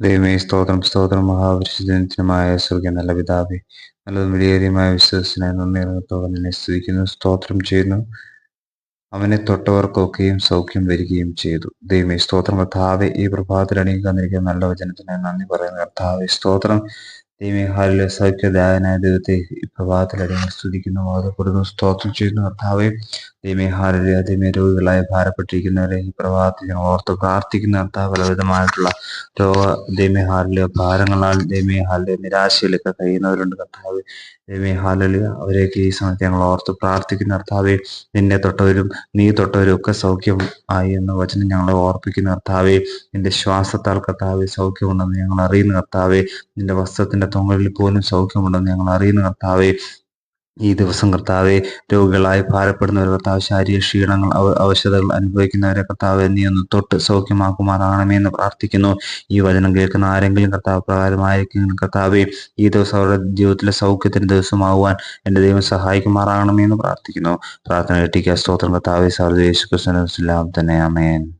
ദൈവമേ സ്തോത്രം സ്തോത്രം. മഹാപരിശുദ്ധമായ സ്വർഗ നല്ല പിതാവേ നല്ലതും വിലയേറിയമായ വിശ്വസനായ നന്ദി ഇറങ്ങത്തോടെ നിന്നെ സ്തുതിക്കുന്നു സ്തോത്രം ചെയ്യുന്നു. അവനെ തൊട്ടവർക്കൊക്കെയും സൗഖ്യം വരികയും ചെയ്തു. ദൈവമേ സ്തോത്രം. കർത്താവെ ഈ പ്രഭാതത്തിൽ അണിയിക്കാന്നിരിക്കുന്ന നല്ല വചനത്തിനായി നന്ദി പറയുന്നു. കർത്താവെ സ്തോത്രം. ദൈവമേ ഹാലിലെ സൗഖ്യദായനായ ദൈവത്തെ ഈ പ്രഭാതത്തിൽ അടിയങ്ങൾ സ്തുതിക്കുന്നു വാദപ്പെടുന്നു സ്തോത്രം ചെയ്യുന്നു. കർത്താവെ ദൈവമേ ഹാലിലെ ദൈവമേ രോഗികളായി ഭാരപ്പെട്ടിരിക്കുന്നവരെ ഈ പ്രഭാതത്തിൽ ഞങ്ങൾ ഓർത്ത് പ്രാർത്ഥിക്കുന്ന കർത്താവ് പലവിധമായിട്ടുള്ള രോഗ ദൈവമേ ഹാലിലെ ഭാരങ്ങളാൽ ദൈവമേ ഹാലിലെ നിരാശയിലൊക്കെ കഴിയുന്നവരുണ്ട് കർത്താവ്. ദൈവമേ ഹാലലി അവരെയൊക്കെ ഈ സമയത്ത് ഞങ്ങൾ ഓർത്ത് പ്രാർത്ഥിക്കുന്ന കർത്താവെ നിന്നെ തൊട്ടവരും നീ തൊട്ടവരും ഒക്കെ സൗഖ്യം ആയി എന്ന വചനം ഞങ്ങൾ ഓർപ്പിക്കുന്ന കർത്താവെ നിന്റെ ശ്വാസത്താൽ കർത്താവെ സൗഖ്യമുണ്ടെന്ന് ഞങ്ങൾ അറിയുന്ന കർത്താവെ നിന്റെ വസ്ത്രത്തിന്റെ തൊങ്ങലിൽ പോലും സൗഖ്യമുണ്ടെന്ന് ഞങ്ങൾ അറിയുന്ന കർത്താവെ ഈ ദിവസം കർത്താവെ രോഗികളായി ഭാരപ്പെടുന്നവർ കർത്താവ് ശാരീരിക ക്ഷീണങ്ങൾ അവ അവശതകൾ അനുഭവിക്കുന്നവരെ കർത്താവ് നീ ഒന്ന് തൊട്ട് സൗഖ്യമാക്കുമാറാകണമേ എന്ന് പ്രാർത്ഥിക്കുന്നു. ഈ വചനം കേൾക്കുന്ന ആരെങ്കിലും കർത്താവ് പ്രകാരമായിരിക്കും. കർത്താവെ ഈ ദിവസം അവരുടെ ജീവിതത്തിലെ സൗഖ്യത്തിന്റെ ദിവസമാകുവാൻ എന്റെ ദൈവം സഹായിക്കുമാറാകണമേ എന്ന് പ്രാർത്ഥിക്കുന്നു. പ്രാർത്ഥന എട്ടിക്കുക സ്തോത്രം കർത്താവെ സർവേശ് കൃഷ്ണൻ തന്നെ അമേൻ